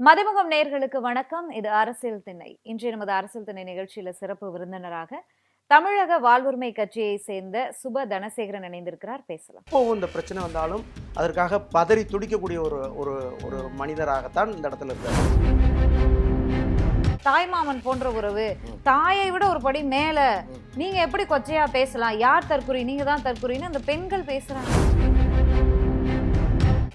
மதிமுகம் நேர்களுக்கு வணக்கம். இது அரசியல் திணை இன்றைய நமது அரசியல் திணை நிகழ்ச்சியில சிறப்பு விருந்தினராக தமிழக வாழ்வுரிமை கட்சியை சேர்ந்த சுப தனசேகரன் இணைந்திருக்கிறார். பேசலாம். எப்போவும் இந்த பிரச்சனை வந்தாலும் அதற்காக பதறி துடிக்கக்கூடிய ஒரு ஒரு ஒரு மனிதராகத்தான் இந்த இடத்துல இருக்காரு. தாய்மாமன் போன்ற உறவு தாயை விட ஒரு படி மேல. நீங்க எப்படி கொச்சையா பேசலாம்? யார் தற்குறி நீங்க தான் தற்குறின்னு அந்த பெண்கள் பேசுறாங்க.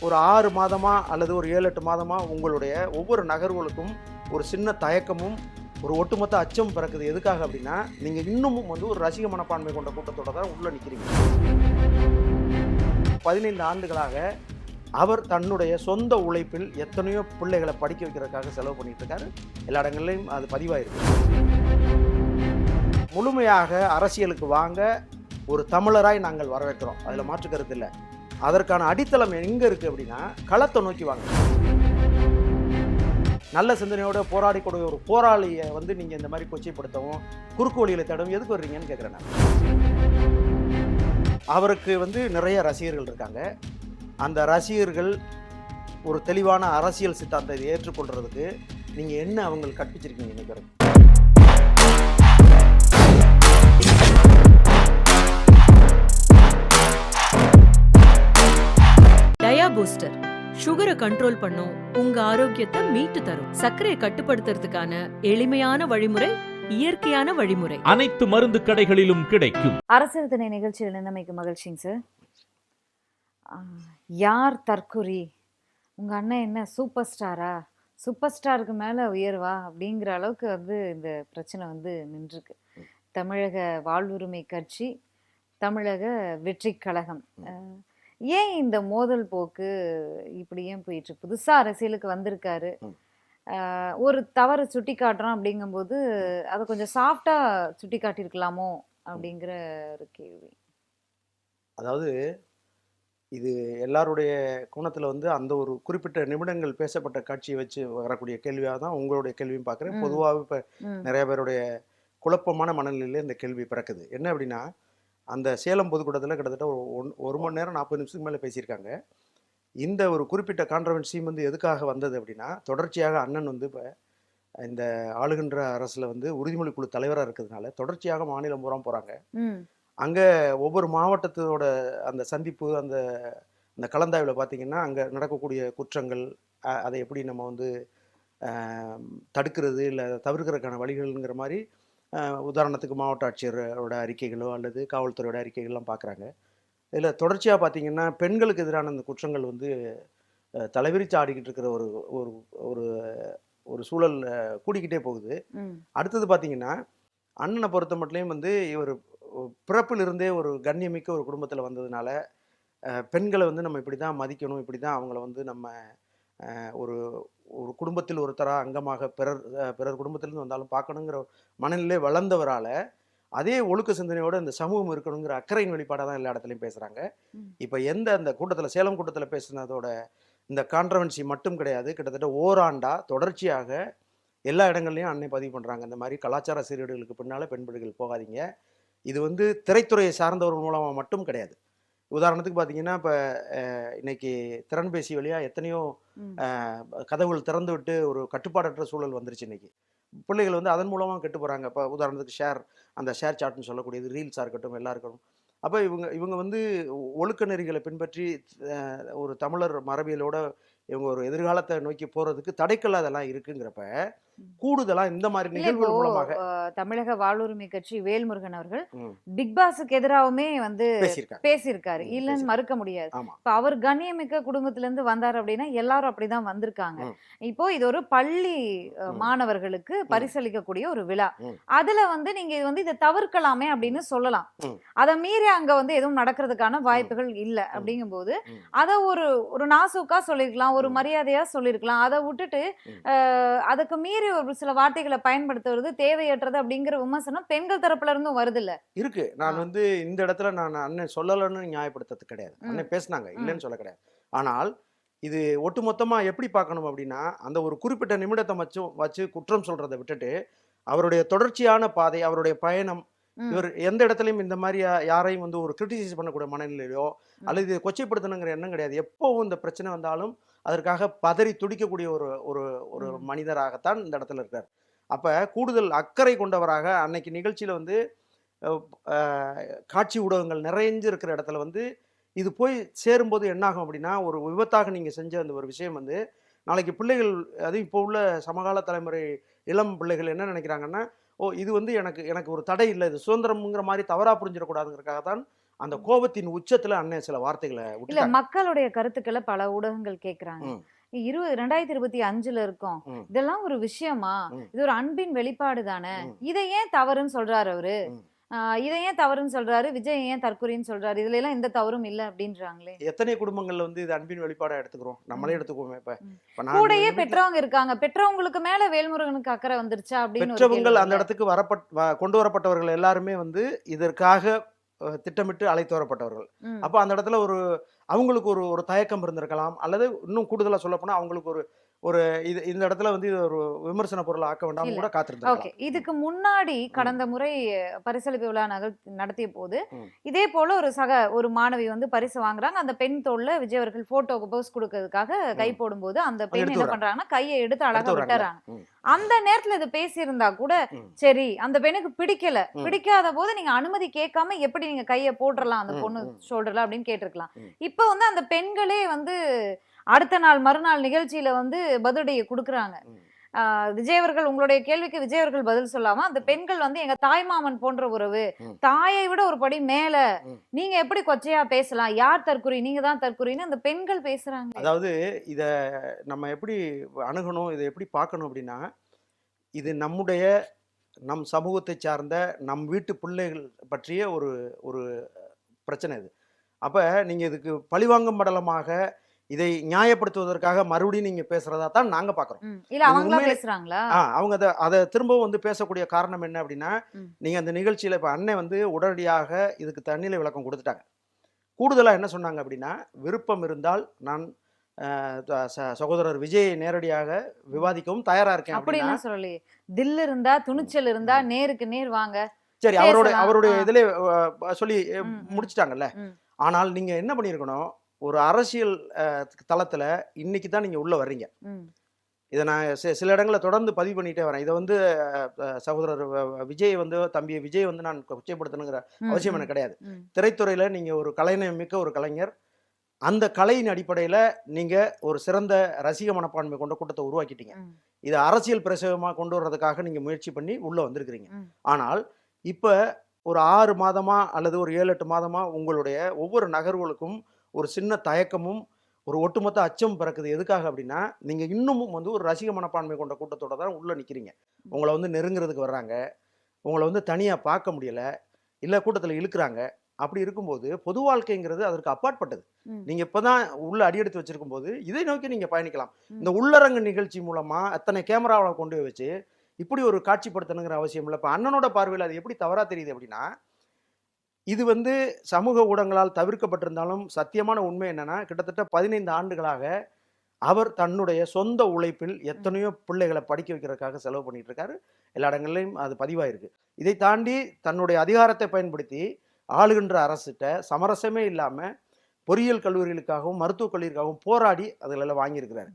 ஒரு ஆறு மாதமாக அல்லது ஒரு ஏழு எட்டு மாதமாக உங்களுடைய ஒவ்வொரு நகர்வுகளுக்கும் ஒரு சின்ன தயக்கமும் ஒரு ஒட்டுமொத்த அச்சம் பிறக்குது. எதுக்காக அப்படின்னா நீங்கள் இன்னமும் வந்து ஒரு ரசிக மனப்பான்மை கொண்ட கூட்டத்தோட தான் உள்ளே நிற்கிறீங்க பதினைந்து ஆண்டுகளாக அவர் தன்னுடைய சொந்த உழைப்பில் எத்தனையோ பிள்ளைகளை படிக்க வைக்கிறதுக்காக செலவு பண்ணிட்டு இருக்காரு. எல்லா இடங்கள்லையும் அது பதிவாயிருக்கு. முழுமையாக அரசியலுக்கு வாங்க ஒரு தமிழராய் நாங்கள் வரவேற்கிறோம். அதில் மாற்று கருத்து இல்லை. அதற்கான அடித்தளம் எங்கே இருக்குது அப்படின்னா களத்தை நோக்கி வாங்க. நல்ல சிந்தனையோடு போராடி ஒரு போராளியை வந்து நீங்கள் இந்த மாதிரி கொச்சைப்படுத்தவும் குறுக்கு வழியில் தேடவும் எதுக்கு வர்றீங்கன்னு கேட்குறேன் நான். அவருக்கு வந்து நிறைய ரசிகர்கள் இருக்காங்க. அந்த ரசிகர்கள் ஒரு தெளிவான அரசியல் சித்தாந்தத்தை ஏற்றுக்கொள்றதுக்கு நீங்கள் என்ன அவங்களுக்கு கற்பிச்சிருக்கீங்க இன்னைக்கு வரைக்கும் பூஸ்டர் சுகரை கண்ட்ரோல் பண்ணும் உங்க ஆரோக்கியத்தை மீட்டு தரும். சர்க்கரையை கட்டுப்படுத்துறதுக்கான எளிமையான வழிமுறை இயற்கையான வழிமுறை. அனைத்து மருந்து கடைகளிலும் கிடைக்கும். அரசியல் திணை நிகழ்ச்சியில் நிலைமைக்கு மகிழ்ச்சிங்க சார் ஆஹ், யார் தற்குறி உங்க அண்ணன் என்ன சூப்பர் ஸ்டாரா சூப்பர் ஸ்டாருக்கு மேல உயர்வா? அப்படிங்கிற அளவுக்கு வந்து இந்த பிரச்சனை வந்து நின்றுருக்கு. தமிழக வாழ்வுரிமை கட்சி தமிழக வெற்றி கழகம். ஏன் இந்த மோதல் போக்கு இப்படி ஏன் போயிட்டு இருக்கு? புதுசா அரசியலுக்கு வந்திருக்காரு ஒரு தவறு சுட்டி காட்டுறோம் அப்படிங்கும்போது அதை கொஞ்சம் சாஃப்டா சுட்டி காட்டியிருக்கலாமோ அப்படிங்கிற ஒரு கேள்வி அதாவது இது எல்லாருடைய கோணத்தில் வந்து அந்த ஒரு குறிப்பிட்ட நிமிடங்கள் பேசப்பட்ட காட்சியை வச்சு வரக்கூடிய கேள்வியாக தான் உங்களுடைய கேள்வியும் பார்க்குறேன். பொதுவாக இப்போ. நிறைய பேருடைய குழப்பமான மனநிலையில இந்த கேள்வி பிறக்குது என்ன அப்படின்னா அந்த சேலம் பொதுக்கூட்டத்தில் கிட்டத்தட்ட ஒரு ஒன் ஒரு மணி நேரம் நாற்பது நிமிஷத்துக்கு மேலே பேசியிருக்காங்க இந்த ஒரு குறிப்பிட்ட கான்ட்ரவர்சியும் வந்து எதுக்காக வந்தது அப்படின்னா தொடர்ச்சியாக அண்ணன் வந்து இப்போ இந்த ஆளுகின்ற அரசில் வந்து உறுதிமொழி குழு தலைவராக இருக்கிறதுனால தொடர்ச்சியாக மாநிலம் பூரா போகிறாங்க. அங்கே ஒவ்வொரு மாவட்டத்தோட அந்த சந்திப்பு அந்த அந்த கலந்தாய்வில் பார்த்தீங்கன்னா அங்கே நடக்கக்கூடிய குற்றங்கள் அதை எப்படி நம்ம வந்து தடுக்கிறது இல்லை தவிர்க்கிறதுக்கான வழிகள்ங்கிற மாதிரி உதாரணத்துக்கு மாவட்ட ஆட்சியரோட அறிக்கைகளோ அல்லது காவல்துறையோட அறிக்கைகள்லாம் பார்க்குறாங்க இதில் தொடர்ச்சியாக பார்த்தீங்கன்னா பெண்களுக்கு எதிரான அந்த குற்றங்கள் வந்து தலைவிரிச்சு ஆடிக்கிட்டு இருக்கிற ஒரு ஒரு ஒரு ஒரு சூழல் கூடிக்கிட்டே போகுது. அடுத்தது பார்த்தீங்கன்னா அண்ணனை பொறுத்த மட்டும் வந்து இவர் பிறப்பிலிருந்தே ஒரு கண்ணியமிக்க ஒரு குடும்பத்தில் வந்ததுனால பெண்களை வந்து நம்ம இப்படி தான் மதிக்கணும் இப்படி தான் அவங்கள வந்து நம்ம ஒரு குடும்பத்தில் ஒருத்தராக அங்கமாக பிறர் பிறர் குடும்பத்திலிருந்து வந்தாலும் பார்க்கணுங்கிற மனநிலை வளர்ந்தவரால் அதே ஒழுக்க சிந்தனையோட இந்த சமூகம் இருக்கணுங்கிற அக்கறையின் வெளிப்பாடாக தான் எல்லா இடத்துலையும் பேசுகிறாங்க. இப்போ எந்த அந்த கூட்டத்தில் சேலம் கூட்டத்தில் பேசுனதோட இந்த கான்ட்ரவன்சி மட்டும் கிடையாது. கிட்டத்தட்ட ஓராண்டா தொடர்ச்சியாக எல்லா இடங்கள்லையும் அன்னை பதிவு பண்ணுறாங்க இந்த மாதிரி கலாச்சார சீர்கேடுகளுக்கு பின்னால் பெண் பிள்ளைகள் போகாதீங்க. இது வந்து திரைத்துறையை சார்ந்தவர்கள் மூலமாக மட்டும் கிடையாது. உதாரணத்துக்கு பார்த்தீங்கன்னா இப்போ இன்னைக்கு திறன்பேசி வழியாக எத்தனையோ கதவுகள் திறந்து விட்டு ஒரு கட்டுப்பாடற்ற சூழல் வந்துருச்சு இன்னைக்கு. பிள்ளைகள் வந்து அதன் மூலமாக கெட்டு போகிறாங்க இப்போ உதாரணத்துக்கு ஷேர் அந்த ஷேர் சாட்னு சொல்லக்கூடியது ரீல்ஸாக இருக்கட்டும் எல்லாம் இருக்கட்டும். அப்போ இவங்க இவங்க வந்து ஒழுக்க நெறிகளை பின்பற்றி ஒரு தமிழர் மரபியலோட இவங்க ஒரு எதிர்காலத்தை நோக்கி போகிறதுக்கு தடைக்கல் அதெல்லாம் இருக்குங்கிறப்ப கூடுதலாக இந்த மாதிரி நிகழ்வுகள் மூலமாக தமிழக வாழ்வுரிமை கட்சி வேல்முருகன் அவர்கள். பிக் பாஸுக்கு எதிராகவுமே வந்து பேசியிருக்காரு இல்லைன்னு மறுக்க முடியாது இப்ப அவர் கண்ணியமிக்க குடும்பத்துல இருந்து வந்தார் அப்படின்னா எல்லாரும் அப்படிதான் வந்திருக்காங்க. இப்போ இது ஒரு பள்ளி. மாணவர்களுக்கு பரிசளிக்கக்கூடிய ஒரு விழா. அதுல வந்து நீங்க இது வந்து இதை தவிர்க்கலாமே அப்படின்னு சொல்லலாம். அதை மீறி அங்க வந்து எதுவும் நடக்கிறதுக்கான வாய்ப்புகள் இல்ல அப்படிங்கும்போது ம். அத ஒரு ஒரு நாசூக்கா சொல்லிருக்கலாம் ஒரு. மரியாதையா சொல்லிருக்கலாம் அதை விட்டுட்டு அதுக்கு மீறி ஒரு சில வார்த்தைகளை பயன்படுத்துவது தேவையற்றது அப்படிங்கிற விமர்சனம் பெண்கள் தரப்புல இருந்தும் வருது இல்ல இருக்கு நான். வந்து இந்த இடத்துல நான் அண்ணன் சொல்லலைன்னு நியாயப்படுத்துறது கிடையாது. அண்ணன் பேசுனாங்க. இல்லைன்னு சொல்ல கிடையாது ஆனால் இது ஒட்டுமொத்தமா எப்படி பார்க்கணும் அப்படின்னா அந்த ஒரு குறிப்பிட்ட நிமிடத்தை வச்சு வச்சு குற்றம் சொல்றதை விட்டுட்டு அவருடைய தொடர்ச்சியான பாதை அவருடைய பயணம். இவர் எந்த இடத்துலையும் இந்த மாதிரி யாரையும் வந்து ஒரு கிரிட்டிசைஸ் பண்ணக்கூடிய மனநிலையிலோ ம். அல்லது கொச்சைப்படுத்தணுங்கிற எண்ணம் கிடையாது எப்போவும் இந்த பிரச்சனை வந்தாலும் அதற்காக பதறி துடிக்கக்கூடிய ஒரு ஒரு ஒரு. மனிதராகத்தான் இந்த இடத்துல இருக்கார் அப்ப கூடுதல் அக்கறை கொண்டவராக அன்னைக்கு நிகழ்ச்சியில வந்து காட்சி ஊடகங்கள் நிறைஞ்சு இருக்கிற இடத்துல வந்து இது போய் சேரும்போது என்னாகும் அப்படின்னா ஒரு விபத்தாக நீங்க செஞ்ச அந்த ஒரு விஷயம் வந்து நாளைக்கு பிள்ளைகள் அதுவும் இப்போ உள்ள சமகால தலைமுறை இளம் பிள்ளைகள் என்ன நினைக்கிறாங்கன்னா ஓ இது வந்து எனக்கு எனக்கு ஒரு தடை இல்லை இது சுதந்திரம்ங்கிற மாதிரி தவறா புரிஞ்சிடக்கூடாதுங்கிறதுக்காக தான் அந்த கோபத்தின் உச்சத்துல அண்ணன் சில வார்த்தைகளை இல்ல மக்களுடைய கருத்துக்களை பல ஊடகங்கள் கேக்குறாங்க. இருபது ரெண்டாயிரத்தி இருபத்தி அஞ்சுல இருக்கோம். இதெல்லாம் ஒரு விஷயமா. இது ஒரு அன்பின் வெளிப்பாடு தானே. இதை ஏன் தவறுன்னு சொல்றாரு அவரு? இதை ஏன் தவறுன்னு சொல்றாரு? விஜய் ஏன் தற்கொலைன்னு சொல்றாரு? இதுல எல்லாம் எந்த தவறும் இல்ல அப்படின்றாங்களே. எத்தனை குடும்பங்கள்ல வந்து இது அன்பின் வெளிப்பாடா எடுத்துக்கிறோம்? நம்மளே ம். எடுத்துக்குவோமே இப்ப. கூடயே பெற்றவங்க இருக்காங்க. பெற்றவங்களுக்கு மேல வேல்முருகனுக்கு அக்கறை வந்துருச்சா அப்படின்னு கேள்வி அந்த. இடத்துக்கு வரப்பட் கொண்டு வரப்பட்டவர்கள் எல்லாருமே வந்து இதற்காக திட்டமிட்டு அழைத்து வரப்பட்டவர்கள். அப்போ அந்த இடத்துல ஒரு அவங்களுக்கு ஒரு ஒரு தயக்கம் இருந்திருக்கலாம் அல்லது இன்னும் கூடுதலா சொல்ல போனா அவங்களுக்கு ஒரு ஒரு இது இந்த இடத்துல வந்து இது ஒரு விமர்சன பொருள் ஆக்க வேண்டாம். கூட ஓகே காத்திருந்திருக்கலாம் இதுக்கு முன்னாடி கடந்த முறை பரிசளிப்பு விழா நகர் நடத்திய போது. இதே போல ஒரு சக ஒரு மாணவி வந்து பரிசு வாங்குறாங்க அந்த பெண் தோல்ல விஜய் அவர்கள் போட்டோக்கு போஸ் கொடுக்கறதுக்காக கை போடும்போது அந்த பெண் என்ன. பண்றாங்கன்னா கையை எடுத்து அழகா. விட்டுறாங்க. அந்த நேரத்துல இது பேசியிருந்தா கூட. சரி அந்த பெண்ணுக்கு பிடிக்கல. பிடிக்காத போது நீங்க அனுமதி கேட்காம எப்படி நீங்க கையை போட்டுறலாம் அந்த பொண்ணு. ஷோல்டர்ல அப்படின்னு கேட்டிருக்கலாம். இப்ப வந்து அந்த பெண்களே வந்து அடுத்த நாள் மறுநாள் நிகழ்ச்சியில வந்து பதிலடியை கொடுக்குறாங்க. ம். ஆஹ் விஜய் அவர்கள் உங்களுடைய கேள்விக்கு விஜய் அவர்கள் பதில் சொல்லாம அந்த பெண்கள் வந்து எங்க தாய்மாமன் போன்ற உறவு. தாயை விட ஒரு படி மேல. நீங்க எப்படி கொச்சையா பேசலாம்? யார் தற்குறி நீங்க தான் தற்குறின்னு அந்த பெண்கள் பேசுறாங்க. அதாவது இத நம்ம எப்படி அணுகணும்? இதை எப்படி பார்க்கணும் அப்படின்னா இது நம்முடைய நம் சமூகத்தை சார்ந்த நம் வீட்டு பிள்ளைகள் பற்றிய ஒரு ஒரு பிரச்சனை இது. அப்ப நீங்க இதுக்கு பழிவாங்கும் படலமாக இதை நியாயப்படுத்துவதற்காக மறுபடியும் நீங்க பேசுறதா தான் நாங்க பாக்குறோம். இல்ல அவங்களா பேசுறாங்களா அவங்க அதை அதை திரும்பவும் வந்து பேசக்கூடிய காரணம் என்ன அப்படின்னா. நீங்க அந்த நிகழ்ச்சியில இப்ப அண்ணன் வந்து உடனடியாக இதுக்கு தண்ணியில விளக்கம் கொடுத்துட்டாங்க கூடுதலா என்ன சொன்னாங்க அப்படின்னா விருப்பம் இருந்தால் நான் சகோதரர் விஜயை நேரடியாக விவாதிக்கவும் தயாரா இருக்கேன் அப்படி அப்படின்னா சொல்லலையே தில் இருந்தா துணிச்சல் இருந்தா நேருக்கு நேர் வாங்க சரி அவருடைய பேசலாம். அவருடைய. இதுல சொல்லி. முடிச்சிட்டாங்கல்ல. ஆனால் நீங்க என்ன பண்ணியிருக்கணும் ஒரு அரசியல் தளத்துல இன்னைக்கு தான் நீங்க உள்ள வர்றீங்க. இதை நான் சில இடங்களில் தொடர்ந்து பதிவு பண்ணிட்டே வரேன் இதை வந்து சகோதரர் விஜய் வந்து தம்பி விஜய் வந்து நான் கொச்சைப்படுத்தணுங்கிற அவசியம் எனக்கு கிடையாது. திரைத்துறையில நீங்க ஒரு கலைநயம் மிக்க ஒரு கலைஞர் அந்த கலையின் அடிப்படையில நீங்க ஒரு சிறந்த ரசிக மனப்பான்மை கொண்ட கூட்டத்தை உருவாக்கிட்டீங்க. இதை அரசியல் பிரசவமா கொண்டு வர்றதுக்காக நீங்க முயற்சி பண்ணி உள்ள வந்திருக்கிறீங்க. ஆனால் இப்ப ஒரு ஆறு மாதமா அல்லது ஒரு ஏழு எட்டு மாதமா உங்களுடைய ஒவ்வொரு நகர்வுகளுக்கும் ஒரு சின்ன தயக்கமும் ஒரு ஒட்டுமொத்த அச்சம் பிறக்குது. எதுக்காக அப்படின்னா நீங்க இன்னமும் வந்து ஒரு ரசிக மனப்பான்மை கொண்ட கூட்டத்தோட தான் உள்ள நிக்கிறீங்க. உங்களை வந்து நெருங்குறதுக்கு வர்றாங்க. உங்களை வந்து தனியா பார்க்க முடியல. இல்ல கூட்டத்துல இழுக்கிறாங்க. அப்படி இருக்கும்போது பொது வாழ்க்கைங்கிறது அதற்கு அப்பாற்பட்டது. நீங்க இப்பதான் உள்ள அடியெடுத்து வச்சிருக்கும் போது இதை நோக்கி நீங்க பயணிக்கலாம். இந்த உள்ளரங்கு நிகழ்ச்சி மூலமா அத்தனை கேமராவை கொண்டு போய் வச்சு இப்படி ஒரு காட்சிப்படுத்தணுங்கிற அவசியம் இல்லை. இப்போ அண்ணனோட பார்வையில் அது எப்படி தவறா தெரியுது அப்படின்னா இது வந்து சமூக ஊடகங்களால் தவிர்க்கப்பட்டிருந்தாலும் சத்தியமான உண்மை என்னன்னா கிட்டத்தட்ட பதினைந்து ஆண்டுகளாக அவர் தன்னுடைய சொந்த உழைப்பில் எத்தனையோ பிள்ளைகளை படிக்க வைக்கிறதுக்காக செலவு பண்ணிட்டு இருக்காரு. எல்லா இடங்கள்லையும் அது பதிவாயிருக்கு. இதை தாண்டி தன்னுடைய அதிகாரத்தை பயன்படுத்தி ஆளுகின்ற அரசிட்ட சமரசமே இல்லாம பொறியியல் கல்லூரிகளுக்காகவும் மருத்துவக் கல்லூரிக்காகவும் போராடி அதிலெல்லாம் வாங்கியிருக்கிறாரு.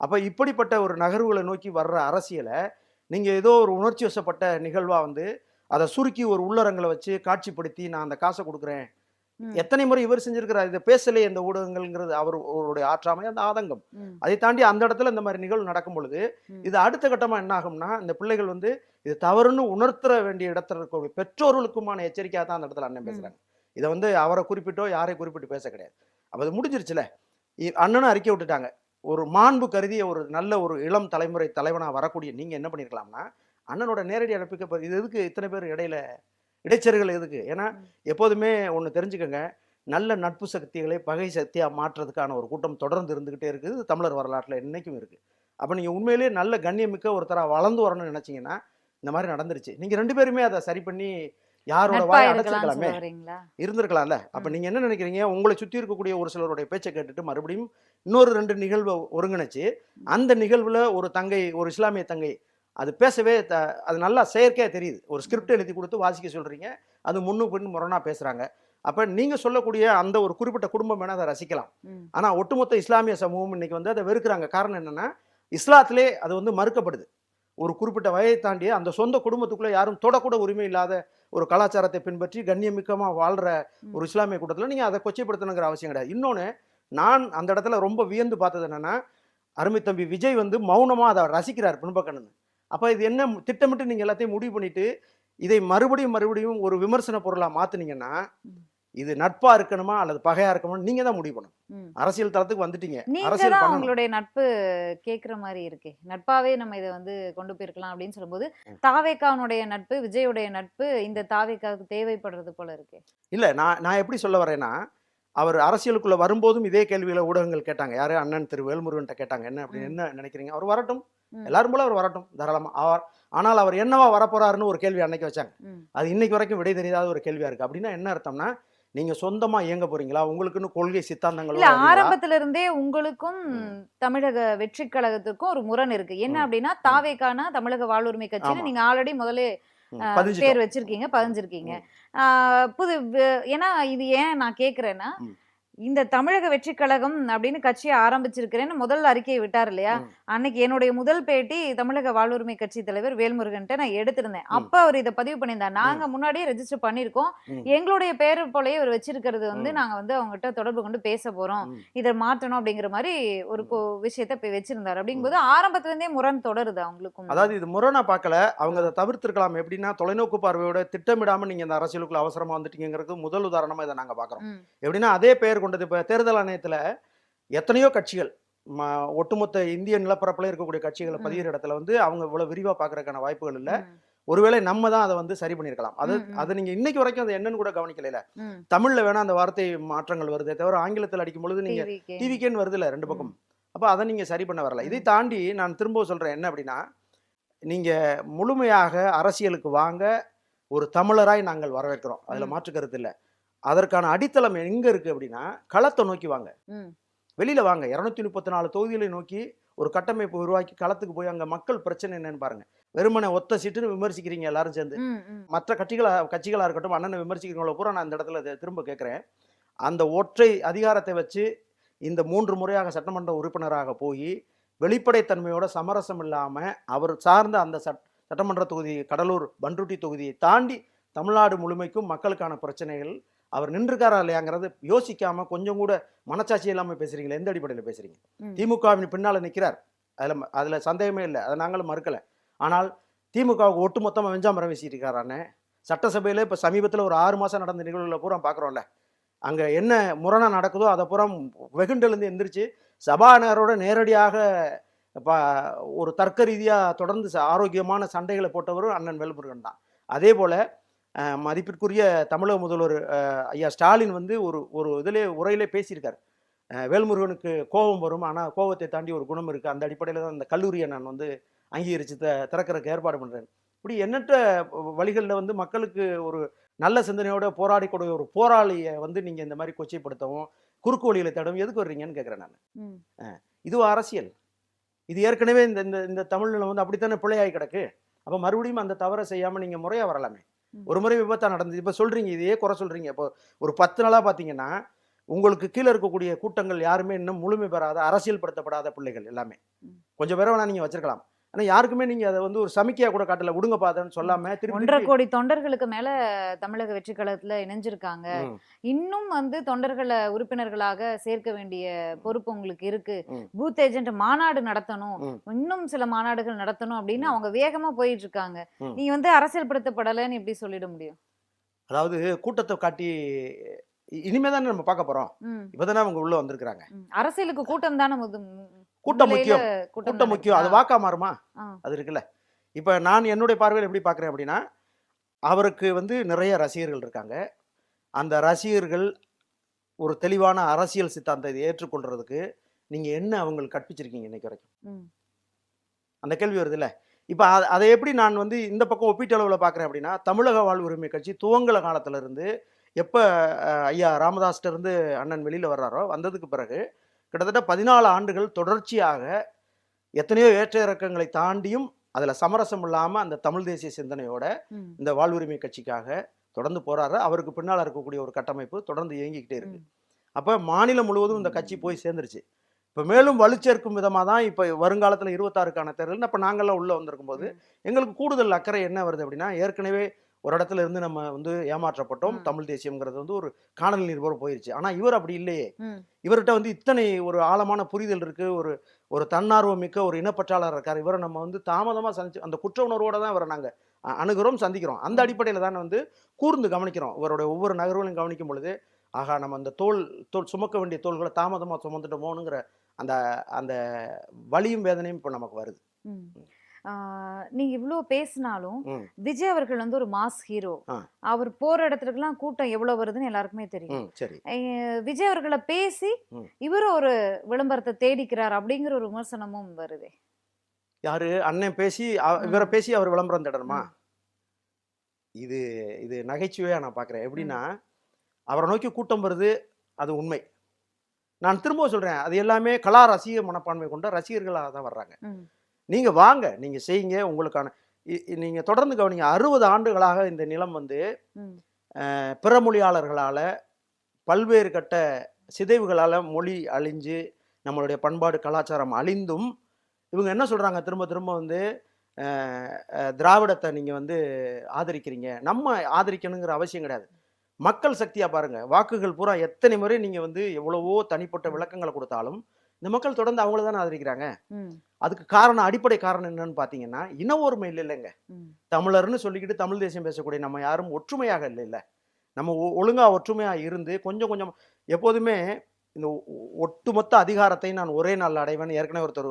அப்ப இப்படிப்பட்ட ஒரு நகர்வுகளை நோக்கி வர்ற அரசியலை நீங்க ஏதோ ஒரு உணர்ச்சி வசப்பட்ட நிகழ்வா வந்து அதை சுருக்கி ஒரு உள்ளரங்களை வச்சு காட்சிப்படுத்தி நான் அந்த காசை கொடுக்குறேன். எத்தனை முறை இவர் செஞ்சிருக்கிறார் இதை பேசலையே இந்த ஊடகங்கள்ங்கிறது அவர் அவருடைய ஆற்றாமை அந்த ஆதங்கம். அதை தாண்டி அந்த இடத்துல இந்த மாதிரி நிகழ்வு நடக்கும் பொழுது. இது அடுத்த கட்டமா என்ன ஆகும்னா இந்த பிள்ளைகள் வந்து இது தவறுன்னு உணர்த்துற வேண்டிய இடத்துல இருக்கக்கூடிய பெற்றோர்களுக்குமான எச்சரிக்கையா தான் அந்த இடத்துல அண்ணன் ம். பேசுறாங்க இதை வந்து அவரை குறிப்பிட்டோ யாரை குறிப்பிட்டு பேச கிடையாது அப்ப அது முடிஞ்சிருச்சுல அண்ணனும் அறிக்கை விட்டுட்டாங்க ஒரு மாண்பு கருதிய ஒரு நல்ல ஒரு இளம் தலைமுறை தலைவனா வரக்கூடிய நீங்க என்ன பண்ணிருக்கலாம்னா அண்ணனோட நேரடி அனுப்பிக்க இது எதுக்கு இத்தனை பேர் இடையில இடைச்சர்கள் எதுக்கு? ஏன்னா. எப்போதுமே ஒன்று தெரிஞ்சுக்கங்க நல்ல நட்பு சக்திகளை பகை சக்தியா மாற்றுறதுக்கான ஒரு கூட்டம் தொடர்ந்து இருந்துகிட்டே இருக்குது. தமிழர் வரலாற்றில் என்னைக்கும் இருக்கு. அப்போ நீங்க உண்மையிலேயே நல்ல கண்ணியமிக்க ஒருத்தரா வளர்ந்து வரணும்னு நினைச்சீங்கன்னா இந்த மாதிரி நடந்துருச்சு. நீங்க ரெண்டு பேருமே அதை சரி பண்ணி யாரோட வாயை அடைச்சிருக்கலாமே. இருந்திருக்கலாம்ல. அப்ப ம். நீங்க என்ன நினைக்கிறீங்க? உங்களை சுத்தி இருக்கக்கூடிய ஒரு சிலருடைய பேச்சை கேட்டுட்டு மறுபடியும் இன்னொரு ரெண்டு நிகழ்வை ஒருங்கிணைச்சு அந்த நிகழ்வுல ஒரு தங்கை ஒரு இஸ்லாமிய தங்கை அது பேசவே த அது நல்லா செயற்கையா தெரியுது. ஒரு ஸ்கிரிப்ட் எழுதி கொடுத்து வாசிக்க சொல்றீங்க அது முன்னு பின் முரணா பேசுறாங்க. அப்ப நீங்க சொல்லக்கூடிய அந்த ஒரு குறிப்பிட்ட குடும்பம் வேணா அதை ரசிக்கலாம். ம். ஆனா ஒட்டுமொத்த இஸ்லாமிய சமூகம் இன்னைக்கு வந்து அதை வெறுக்கிறாங்க. காரணம் என்னன்னா இஸ்லாத்திலே அது வந்து மறுக்கப்படுது. ஒரு குறிப்பிட்ட வயதை தாண்டி அந்த சொந்த குடும்பத்துக்குள்ள யாரும் தொடக்கூட உரிமை இல்லாத ஒரு கலாச்சாரத்தை பின்பற்றி கண்ணியமிக்கமா வாழ்ற ஒரு இஸ்லாமிய கூட்டத்தில் நீங்க அதை கொச்சைப்படுத்தணுங்கிற அவசியம் கிடையாது. இன்னொன்னு நான் அந்த இடத்துல ரொம்ப வியந்து பார்த்தது என்னன்னா அருமை தம்பி விஜய் வந்து மௌனமா அதை ரசிக்கிறார் பின்பக்கணுன்னு அப்ப இது என்ன திட்டமிட்டு நீங்க எல்லாத்தையும் முடிவு பண்ணிட்டு இதை மறுபடியும் மறுபடியும் ஒரு விமர்சன பொருளா மாத்துனீங்கன்னா ம். இது நட்பா இருக்கணுமா அல்லது பகையா இருக்கணுமா நீங்க தான் முடிவு பண்ணணும். அரசியல் தளத்துக்கு வந்துட்டீங்க அரசியல் உங்களுடைய நட்பு கேக்குற மாதிரி இருக்கே நட்பாவே நம்ம இதை வந்து கொண்டு போயிருக்கலாம் அப்படின்னு சொல்லும்போது. தாவேக்காவுடைய நட்பு விஜயுடைய நட்பு இந்த தாவேக்காவுக்கு தேவைப்படுறது போல இருக்கு இல்ல நான் நான் எப்படி சொல்ல வரேன்னா அவர் அரசியலுக்குள்ள வரும்போதும் இதே கேள்வியில ஊடகங்கள் கேட்டாங்க யாரு அண்ணன் திரு வேல்முருகன்ட்ட கேட்டாங்க என்ன அப்படின்னு. என்ன நினைக்கிறீங்க அவர் வரட்டும். எல்லாரும் போல அவர் வரட்டும் தாராளமா. அவர் ஆனால் அவர் என்னவா வரப்போறாருன்னு ஒரு கேள்வி அன்னைக்கு வச்சாங்க. அது இன்னைக்கு வரைக்கும் விடை தெரியாத ஒரு கேள்வியா இருக்கு. அப்படின்னா என்ன அர்த்தம்னா நீங்க சொந்தமா இயங்க போறீங்களா? உங்களுக்குன்னு கொள்கை சித்தாந்தங்கள் இல்ல ஆரம்பத்துல இருந்தே உங்களுக்கும் தமிழக வெற்றி கழகத்துக்கும் ஒரு முரண் இருக்கு. என்ன. அப்படின்னா தாவேக்கானா தமிழக வாழ்வுரிமை கட்சின்னு. நீங்க ஆல்ரெடி முதல்ல பேர் வச்சிருக்கீங்க பதிஞ்சிருக்கீங்க. ஆஹ் புது ஏன்னா இது ஏன் நான் கேக்குறேன்னா. இந்த தமிழக வெற்றி கழகம் அப்படின்னு கட்சியை ஆரம்பிச்சிருக்கிறேன்னு முதல் அறிக்கையை விட்டார் இல்லையா. அன்னைக்கு என்னுடைய முதல் பேட்டி தமிழக வாழ்வுரிமை கட்சி தலைவர் வேல்முருகன்ட்ட நான் எடுத்திருந்தேன். அப்ப அவர் இதை பதிவு பண்ணியிருந்தார். நாங்க முன்னாடியே ரெஜிஸ்டர் பண்ணிருக்கோம். எங்களுடைய பேர் போலயே அவர் வச்சிருக்கிறது வந்து. நாங்க வந்து அவங்ககிட்ட தொடர்பு கொண்டு பேச போறோம். இதை மாற்றணும் அப்படிங்கிற மாதிரி ஒரு விஷயத்த போய் வச்சிருந்தாரு. அப்படிங்கும்போது ஆரம்பத்துல இருந்தே முரண் தொடருது அவங்களுக்கும். அதாவது இது முரணா பார்க்கல. அவங்க அதை தவிர்த்திருக்கலாம். எப்படின்னா தொலைநோக்கு பார்வையோட திட்டமிடாம நீங்க இந்த அரசியலுக்குள்ள அவசரமா வந்துட்டீங்கிறது முதல் உதாரணமா இதை நாங்க பாக்குறோம். எப்படின்னா அதே பெயர் கொண்டது இப்போ தேர்தல் ஆணையத்தில் எத்தனையோ கட்சிகள் ஒட்டுமொத்த இந்திய நிலப்பரப்பில் இருக்கக்கூடிய கட்சிகளை. பதிகிற இடத்துல வந்து அவங்க இவ்வளவு விரிவா பார்க்கறதுக்கான வாய்ப்புகள் இல்லை. ஒருவேளை நம்ம தான் அதை வந்து சரி பண்ணியிருக்கலாம் அது. அது நீங்க இன்னைக்கு வரைக்கும் அது என்னன்னு கூட கவனிக்கல. தமிழ்ல வேணா அந்த வார்த்தை மாற்றங்கள் வருதே தவிர ஆங்கிலத்தில் அடிக்கும் பொழுது நீங்க. டிவிக்கேன்னு வருது இல்ல ரெண்டு பக்கம் அப்போ அதை நீங்க சரி பண்ண வரல இதை தாண்டி நான் திரும்ப சொல்றேன் என்ன அப்படின்னா நீங்க முழுமையாக அரசியலுக்கு வாங்க ஒரு தமிழராய் நாங்கள் வரவேற்கிறோம் அதுல. மாற்று கருத்து இல்லை அதற்கான அடித்தளம் எங்க இருக்கு அப்படின்னா களத்தை நோக்கி வாங்க. வெளியில வாங்க. இருநூத்தி முப்பத்தி நாலு தொகுதிகளை நோக்கி ஒரு கட்டமைப்பு உருவாக்கி களத்துக்கு போய் அங்க மக்கள் பிரச்சனை என்னன்னு பாருங்க. வெறுமனை ஒத்த சீட்டுன்னு விமர்சிக்கிறீங்க எல்லாரும் சேர்ந்து. மற்ற கட்சிகளா கட்சிகளா இருக்கட்டும் அண்ணனை விமர்சிக்கிறவங்கள பூரா நான் இந்த இடத்துல திரும்ப கேட்குறேன். அந்த ஒற்றை அதிகாரத்தை வச்சு இந்த மூன்று முறையாக சட்டமன்ற உறுப்பினராக போய் வெளிப்படைத்தன்மையோட சமரசம் இல்லாம அவர் சார்ந்த அந்த சட் சட்டமன்ற தொகுதி கடலூர் பண்ருட்டி தொகுதியை தாண்டி தமிழ்நாடு முழுமைக்கும் மக்களுக்கான பிரச்சனைகள் அவர் நின்றுக்காரா இல்லையாங்கிறது யோசிக்காம கொஞ்சம் கூட மனச்சாட்சி இல்லாம பேசுறீங்களா எந்த அடிப்படையில் பேசுறீங்க. திமுகவின் பின்னால நிற்கிறார் அதுல அதுல சந்தேகமே இல்லை. அதை நாங்களும் மறுக்கல. ஆனால் திமுகவுக்கு ஒட்டு மொத்தமாக வெஞ்சாமரம் வீசிட்டு சட்டசபையில் இப்போ சமீபத்தில் ஒரு ஆறு மாதம் நடந்த நிகழ்வுகளை பூரா பார்க்குறோம்ல. அங்கே என்ன முரணா நடக்குதோ அதை பூரா வெகுண்டெழுந்து எந்திரிச்சு சபாநாயகரோட நேரடியாக ஒரு தர்க்க ரீதியாக தொடர்ந்து ஆரோக்கியமான சண்டைகளை போட்டவரும் அண்ணன் வேல்முருகன் தான். அதே போல் மதிப்பிற்குரிய தமிழக முதல்வர் ஐயா ஸ்டாலின் வந்து ஒரு ஒரு இதிலே உரையிலே பேசியிருக்கார். வேல்முருகனுக்கு கோபம் வரும். ஆனால் கோபத்தை தாண்டி ஒரு குணம் இருக்குது அந்த அடிப்படையில் தான் அந்த கல்லூரியை நான் வந்து அங்கீகரித்து த திறக்கறதுக்கு ஏற்பாடு பண்ணுறேன் இப்படி எண்ணற்ற வழிகளில் வந்து மக்களுக்கு ஒரு நல்ல சிந்தனையோட போராடிக்கூடிய ஒரு போராளியை வந்து நீங்கள் இந்த மாதிரி கொச்சைப்படுத்தவும் குறுக்கு வழிகளை தேடவும் எதுக்கு வர்றீங்கன்னு கேட்குறேன் நான். இது அரசியல். இது ஏற்கனவே இந்த இந்த இந்த தமிழ்நிலம் வந்து அப்படித்தானே பிழையாகி கிடக்கு? அப்போ மறுபடியும் அந்த தவறை செய்யாமல் நீங்கள் முறையாக வரலாமே. ஒரு முறை விபத்தா நடந்தது. இப்போ சொல்கிறீங்க இதையே குறை சொல்கிறீங்க இப்போ ஒரு பத்து நாளாக பார்த்தீங்கன்னா உங்களுக்கு கீழே இருக்கக்கூடிய கூட்டங்கள் யாருமே இன்னும் முழுமை பெறாத அரசியல் படுத்தப்படாத பிள்ளைகள் எல்லாமே. கொஞ்சம் பேரை வேணா நீங்கள் வச்சிருக்கலாம். ஆனால் யாருக்குமே நீங்கள் அதை வந்து ஒரு சமிக்கையாக கூட காட்டல. விடுங்க பாதன்னு சொல்லாம திருப்பி ஒன்றரை கோடி தொண்டர்களுக்கு மேல தமிழக வெற்றி கழகத்துல இணைஞ்சிருக்காங்க. இன்னும் வந்து தொண்டர்களை உறுப்பினர்களாக சேர்க்க வேண்டிய பொறுப்பு உங்களுக்கு இருக்கு. பூத் ஏஜென்ட் மாநாடு நடத்தணும். இன்னும் சில மாநாடுகள் நடத்தணும் அப்படின்னு. அவங்க வேகமா போயிட்டு இருக்காங்க ம். நீ வந்து அரசியல்படுத்தப்படலைன்னு எப்படி சொல்லிட முடியும்? அதாவது கூட்டத்தை காட்டி இனிமே தானே நம்ம பார்க்க போகிறோம் ம், இப்போ தானே அவங்க உள்ளே வந்திருக்கிறாங்க. அரசியலுக்கு கூட்டம் தானே கூட்டம் முக்கியம். கூட்டம் முக்கியம். அது. வாக்கா மாறுமா. அது இருக்குல்ல. இப்போ நான் என்னுடைய பார்வையில் எப்படி பார்க்குறேன் அப்படின்னா அவருக்கு வந்து நிறைய ரசிகர்கள் இருக்காங்க. அந்த ரசிகர்கள் ஒரு தெளிவான அரசியல் சித்தாந்தத்தை ஏற்றுக்கொள்றதுக்கு நீங்க என்ன அவங்களுக்கு கற்பிச்சிருக்கீங்க இன்னைக்கு வரைக்கும். அந்த கேள்வி வருதுல்ல இப்போ அதை எப்படி நான் வந்து இந்த பக்கம் ஒப்பீட்டளவில் பார்க்குறேன் அப்படின்னா தமிழக வாழ்வுரிமை கட்சி துவங்கல காலத்துல இருந்து எப்போ ஐயா ராமதாஸ்ட்ட இருந்து அண்ணன் வெளியில் வர்றாரோ வந்ததுக்கு பிறகு கிட்டத்தட்ட பதினாலு ஆண்டுகள் தொடர்ச்சியாக எத்தனையோ ஏற்ற இறக்கங்களை தாண்டியும் அதில் சமரசம் இல்லாமல் அந்த தமிழ் தேசிய சிந்தனையோட. இந்த வாழ்வுரிமை கட்சிக்காக தொடர்ந்து போறாரு அவருக்கு பின்னால் இருக்கக்கூடிய ஒரு கட்டமைப்பு தொடர்ந்து இயங்கிக்கிட்டே இருக்கு. அப்போ மாநிலம் முழுவதும் இந்த கட்சி போய் சேர்ந்துருச்சு. இப்போ மேலும் வலுச்சேர்க்கும் விதமாக தான் இப்போ வருங்காலத்தில் இருபத்தாறுக்கான தேர்தல். அப்போ நாங்கள்லாம் உள்ளே வந்திருக்கும் போது எங்களுக்கு கூடுதல் அக்கறை என்ன வருது அப்படின்னா ஏற்கனவே ஒரு இடத்துல இருந்து நம்ம வந்து ஏமாற்றப்பட்டோம். தமிழ் தேசியம்ங்கிறது வந்து ஒரு காணல் நீர் போல போயிருச்சு. ஆனால் இவர் அப்படி இல்லையே. இவர்கிட்ட வந்து இத்தனை ஒரு ஆழமான புரிதல் இருக்கு. ஒரு ஒரு தன்னார்வம் மிக்க ஒரு இனப்பற்றாளர் இருக்கார். இவரை நம்ம வந்து தாமதமாக சந்திச்சு அந்த குற்ற உணர்வோட தான் இவரை நாங்கள் அணுகிறோம் சந்திக்கிறோம். அந்த அடிப்படையில் தான் வந்து கூர்ந்து கவனிக்கிறோம். இவருடைய ஒவ்வொரு நகர்வுகளையும் கவனிக்கும் பொழுது ஆகா நம்ம அந்த தோல் தோல் சுமக்க வேண்டிய தோள்களை தாமதமாக சுமந்துட்டோமோனுங்கிற அந்த அந்த வலியும் வேதனையும் இப்போ நமக்கு வருது. நீங்க இவ்ளோ பேசினாலும். விஜய் அவர்கள் வந்து ஒரு மாஸ் ஹீரோ. அவர் போற இடத்துக்குலாம் கூட்டம் எவ்வளவு வருதுன்னு எல்லாருக்குமே தெரியும். விஜய் அவர்களை பேசி. இவர் ஒரு விளம்பரத்தை தேடிக்கிறார் அப்படிங்கிற ஒரு விமர்சனமும் வருதே. யாரு? அண்ணன் பேசி. இவரை பேசி அவர் விளம்பரம் தேடணுமா. இது இது நகைச்சுவையா நான் பார்க்குறேன் எப்படின்னா அவரை நோக்கி கூட்டம் வருது அது உண்மை. நான் திரும்ப சொல்றேன் அது எல்லாமே கலா ரசிக மனப்பான்மை கொண்ட ரசிகர்களாக தான் வர்றாங்க. ம். நீங்க வாங்க நீங்க செய்யுங்க. உங்களுக்கான இ- இ- நீங்க தொடர்ந்து கவனிங்க. அறுபது ஆண்டுகளாக இந்த நிலம் வந்து பிற மொழியாளர்களால பல்வேறு கட்ட சிதைவுகளால மொழி அழிஞ்சு நம்மளுடைய பண்பாடு கலாச்சாரம் அழிந்தும் இவங்க என்ன சொல்றாங்க? திரும்ப திரும்ப வந்து திராவிடத்தை நீங்க வந்து ஆதரிக்கிறீங்க. நம்ம ஆதரிக்கணுங்கிற அவசியம் கிடையாது. மக்கள் சக்தியா பாருங்க. வாக்குகள் பூரா எத்தனை முறை நீங்க வந்து எவ்வளவோ தனிப்பட்ட விளக்கங்களை கொடுத்தாலும் இந்த மக்கள் தொடர்ந்து அவங்கள தானே ஆதரிக்கிறாங்க. அதுக்கு காரணம் அடிப்படை காரணம் என்னன்னு பார்த்தீங்கன்னா இன ஒருமை இல்லை இல்லைங்க. தமிழர்னு சொல்லிக்கிட்டு தமிழ் தேசியம் பேசக்கூடிய நம்ம யாரும் ஒற்றுமையாக இல்லை இல்லை நம்ம ஒழுங்கா ஒற்றுமையா இருந்து கொஞ்சம் கொஞ்சம் எப்போதுமே இந்த ஒட்டுமொத்த அதிகாரத்தை நான் ஒரே நாள் அடைவேன் ஏற்கனவே ஒருத்தர்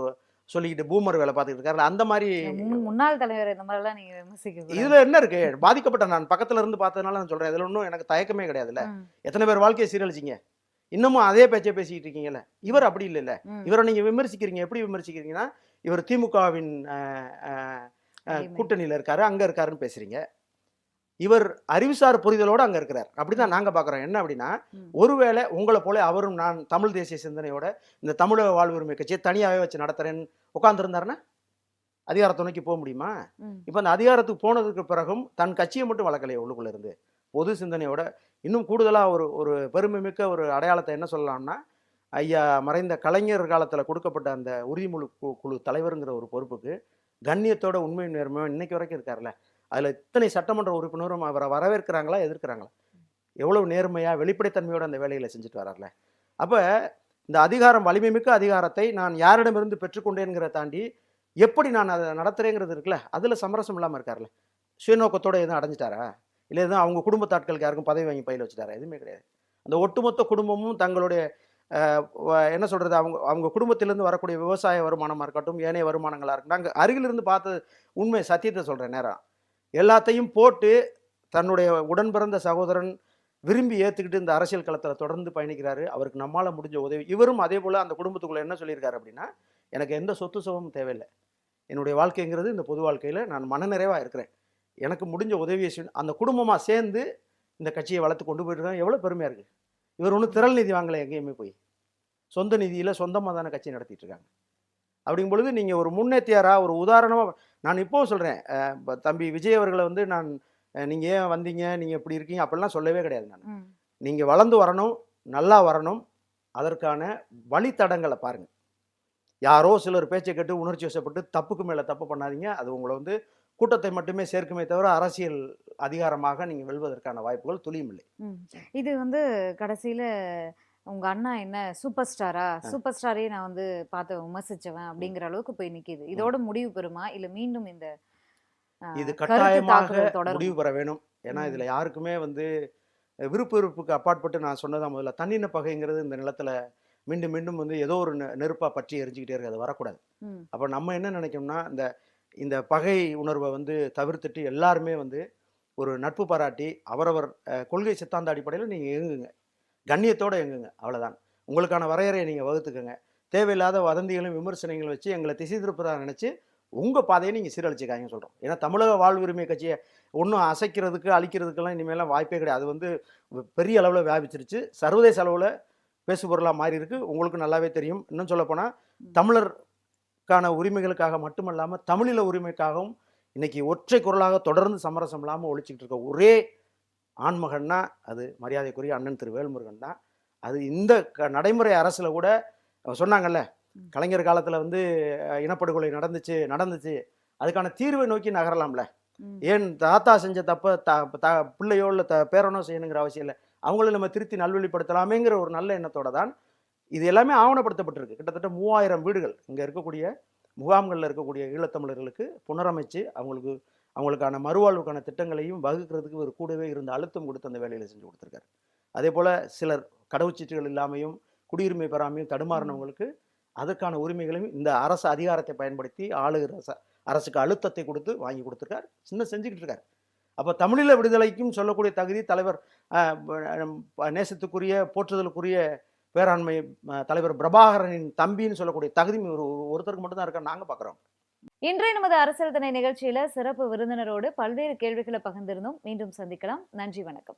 சொல்லிக்கிட்டு பூமர் வேலை பார்த்துக்கிட்டு இருக்காரு அந்த மாதிரி முன்- முன்னாள் தலைவர் இந்த மாதிரி எல்லாம் நீங்க விமர்சிக்க. இதுல என்ன இருக்கு பாதிக்கப்பட்ட நான் பக்கத்துல இருந்து பார்த்ததுனால நான் சொல்றேன் இதுல ஒன்றும் எனக்கு தயக்கமே கிடையாதுல்ல. எத்தனை பேர் வாழ்க்கையை சீரழிச்சிங்க இன்னமும் அதே பேச்சை பேசிக்கிட்டு இருக்கீங்கல்ல? இவர் அப்படி இல்லைல்ல. இவரை நீங்க விமர்சிக்கிறீங்க. எப்படி விமர்சிக்கிறீங்கன்னா இவர் திமுகவின். கூட்டணியில இருக்காரு அங்க இருக்காருன்னு பேசுறீங்க. இவர் அறிவுசார் புரிதலோட அங்க இருக்கிறார். அப்படிதான் நாங்க பாக்குறோம். என்ன அப்படின்னா. ஒருவேளை உங்களை போல அவரும் நான் தமிழ் தேசிய சிந்தனையோட இந்த தமிழக வாழ்வுரிமை கட்சியை தனியாவே வச்சு நடத்துறேன்னு உட்காந்துருந்தாருன்னா அதிகாரத்தை நோக்கி போக முடியுமா. இப்போ அந்த அதிகாரத்துக்கு போனதுக்கு பிறகும் தன் கட்சியை மட்டும் வளர்க்கலையே உள்ளுக்குள்ள இருந்து. பொது சிந்தனையோட இன்னும் கூடுதலாக ஒரு ஒரு பெருமைமிக்க ஒரு அடையாளத்தை என்ன சொல்லலாம்னா ஐயா மறைந்த கலைஞர் காலத்தில் கொடுக்கப்பட்ட அந்த உறுதிமொழி கு- குழு தலைவருங்கிற ஒரு பொறுப்புக்கு கண்ணியத்தோட உண்மை நேர்மையும் இன்னைக்கு வரைக்கும் இருக்கார்ல அதில் இத்தனை சட்டமன்ற உறுப்பினரும் அவரை வரவேற்கிறாங்களா எதிர்க்கிறாங்களா? எவ்வளவு நேர்மையாக வெளிப்படைத்தன்மையோடு அந்த வேலைகளை செஞ்சுட்டு வரார்ல அப்போ இந்த அதிகாரம் வலிமை மிக்க அதிகாரத்தை நான் யாரிடமிருந்து பெற்றுக்கொண்டேங்கிற தாண்டி எப்படி நான் அதை நடத்துகிறேங்கிறது இருக்குல்ல அதில் சமரசம் இல்லாமல் இருக்கார்ல சுயநோக்கத்தோடு எதுவும் அடைஞ்சிட்டாரா? இல்லை எதுவும் அவங்க குடும்பத்தாட்களுக்கு யாருக்கும் பதவி வாங்கி பையில் வச்சுட்டாரா? எதுவுமே கிடையாது. அந்த ஒட்டுமொத்த குடும்பமும் தங்களுடைய என்ன சொல்கிறது அவங்க அவங்க குடும்பத்திலேருந்து வரக்கூடிய விவசாய வருமானமாக இருக்கட்டும் ஏனைய வருமானங்களாக இருக்கட்டும் நாங்கள் அருகிலிருந்து பார்த்த உண்மை சத்தியத்தை சொல்கிறேன் நேரம் எல்லாத்தையும் போட்டு தன்னுடைய உடன் பிறந்த சகோதரன் விரும்பி ஏற்றுக்கிட்டு இந்த அரசியல் களத்தில் தொடர்ந்து பயணிக்கிறாரு. அவருக்கு நம்மளால் முடிஞ்ச உதவி. இவரும் அதே போல் அந்த குடும்பத்துக்குள்ளே என்ன சொல்லியிருக்காரு அப்படின்னா எனக்கு எந்த சொத்து சுகமும் தேவையில்லை. என்னுடைய வாழ்க்கைங்கிறது இந்த பொது வாழ்க்கையில் நான் மனநிறைவாக இருக்கிறேன். எனக்கு முடிஞ்ச உதவியை செய்~ அந்த குடும்பமாக சேர்ந்து இந்த கட்சியை வளர்த்து கொண்டு போயிருக்காங்க எவ்வளோ பெருமையாக இருக்குது இவர் ஒன்றும் திரள் நிதி வாங்கலை எங்கேயுமே போய். சொந்த நிதியில் சொந்தமாக தானே கட்சி நடத்திட்டு இருக்காங்க. அப்படிங்கும் பொழுது நீங்கள் ஒரு முன்னேற்றியாராக ஒரு உதாரணமாக நான் இப்போவும் சொல்கிறேன் தம்பி விஜய் அவர்களை வந்து நான் நீங்கள் ஏன் வந்தீங்க? நீங்கள் இப்படி இருக்கீங்க? அப்படிலாம் சொல்லவே கிடையாது நான். நீங்கள் வளர்ந்து வரணும் நல்லா வரணும். அதற்கான வழித்தடங்களை பாருங்கள் யாரோ சிலர் பேச்சை கேட்டு உணர்ச்சி வசப்பட்டு தப்புக்கு மேலே தப்பு பண்ணாதீங்க. அது உங்களை வந்து கூட்டத்தை மட்டுமே சேர்க்குமே தவிர அரசியல் அதிகாரமாக நீங்கள் வெல்வதற்கான வாய்ப்புகள் துளியும் இல்லை. ம். இது வந்து கடைசியில உங்க அண்ணா என்ன சூப்பர் ஸ்டாரா? சூப்பர் ஸ்டாரே நான் வந்து பார்த்து விமர்சிச்சவன் அப்படிங்கிற அளவுக்கு போய் நிக்குது. இதோட முடிவு பெறுமா? இல்ல மீண்டும் இந்த இது கட்டாயமாக முடிவு பெற வேணும். ஏன்னா. இதில் யாருக்குமே வந்து விருப்பு வெறுப்புக்கு அப்பாற்பட்டு நான் சொன்னதா முதல்ல தன்னின பகைங்கிறது இந்த நிலத்துல மீண்டும் மீண்டும் வந்து ஏதோ ஒரு நெ- நெருப்பா பற்றி எரிஞ்சுக்கிட்டே இருக்கு. அது வரக்கூடாது. அப்போ நம்ம என்ன நினைக்கணும்னா இந்த இந்த பகை உணர்வை வந்து தவிர்த்துட்டு எல்லாருமே வந்து ஒரு நட்பு பாராட்டி அவரவர் கொள்கை சித்தாந்த அடிப்படையில் நீங்கள் இயங்குங்க. கண்ணியத்தோடு இயங்குங்க. அவ்வளவுதான். உங்களுக்கான வரையறையை நீங்கள் வகுத்துக்கங்க. தேவையில்லாத வதந்திகளும் விமர்சனங்களும் வச்சு எங்களை திசை திருப்பதாக நினச்சி உங்கள் பாதையை நீங்கள் சீரழிச்சிக்காங்கன்னு சொல்கிறோம் ஏன்னா தமிழக வாழ்வுரிமை கட்சியை ஒன்றும் அசைக்கிறதுக்கு அழிக்கிறதுக்கெல்லாம் இனிமேலாம் வாய்ப்பே கிடையாது. அது வந்து பெரிய அளவில் வியாபிச்சிருச்சு. சர்வதேச அளவில் பேசுபொருளாக மாறி இருக்கு உங்களுக்கு நல்லாவே தெரியும். இன்னும் சொல்லப்போனால் தமிழருக்கான உரிமைகளுக்காக மட்டுமல்லாமல் தமிழீழ உரிமைக்காகவும் இன்னைக்கு ஒற்றை குரலாக தொடர்ந்து சமரசம் இல்லாமல் ஒழிச்சிக்கிட்டு இருக்க ஒரே ஆண்மகன்னா அது மரியாதைக்குரிய அண்ணன் திரு வேல்முருகன் தான் அது இந்த க நடைமுறை அரசில் கூட சொன்னாங்கல்ல. கலைஞர் காலத்தில் வந்து இனப்படுகொலை நடந்துச்சு நடந்துச்சு அதுக்கான தீர்வை நோக்கி நகரலாம்ல. ஏன் தாத்தா செஞ்ச தப்ப த த பிள்ளையோ இல்லை த பேரனோ செய்யணுங்கிற அவசியம் இல்லை அவங்கள நம்ம திருத்தி நல்வழிப்படுத்தலாமேங்கிற ஒரு நல்ல எண்ணத்தோட தான் இது எல்லாமே ஆவணப்படுத்தப்பட்டிருக்கு. கிட்டத்தட்ட மூவாயிரம் வீடுகள். இங்கே இருக்கக்கூடிய முகாம்களில் இருக்கக்கூடிய ஈழத்தமிழர்களுக்கு புனரமைச்சு அவங்களுக்கு அவங்களுக்கான மறுவாழ்வுக்கான திட்டங்களையும் வகுக்கிறதுக்கு ஒரு கூடவே இருந்த அழுத்தம் கொடுத்து அந்த வேலையில் செஞ்சு கொடுத்துருக்காரு. அதே போல் சிலர் கடவுச்சீட்டுகள் இல்லாமையும் குடியுரிமை பெறாமையும் தடுமாறினவங்களுக்கு அதற்கான உரிமைகளையும் இந்த அரசு அதிகாரத்தை பயன்படுத்தி ஆளுகிற அரசுக்கு அழுத்தத்தை கொடுத்து வாங்கி கொடுத்துருக்கார். சின்ன செஞ்சுக்கிட்டு இருக்கார். அப்போ தமிழீழ விடுதலைக்கும் சொல்லக்கூடிய தகுதி தலைவர் நேசத்துக்குரிய போற்றுதலுக்குரிய பேராண்மை தலைவர் பிரபாகரனின் தம்பின்னு சொல்லக்கூடிய தகுதி ஒரு ஒருத்தருக்கு மட்டும்தான் இருக்க? நாங்கள் பார்க்குறோம் இன்றைய நமது அரசியல் தின நிகழ்ச்சியில சிறப்பு விருந்தினரோடு பல்வேறு கேள்விகளை பகிர்ந்திருந்தோம். மீண்டும் சந்திக்கலாம். நன்றி வணக்கம்.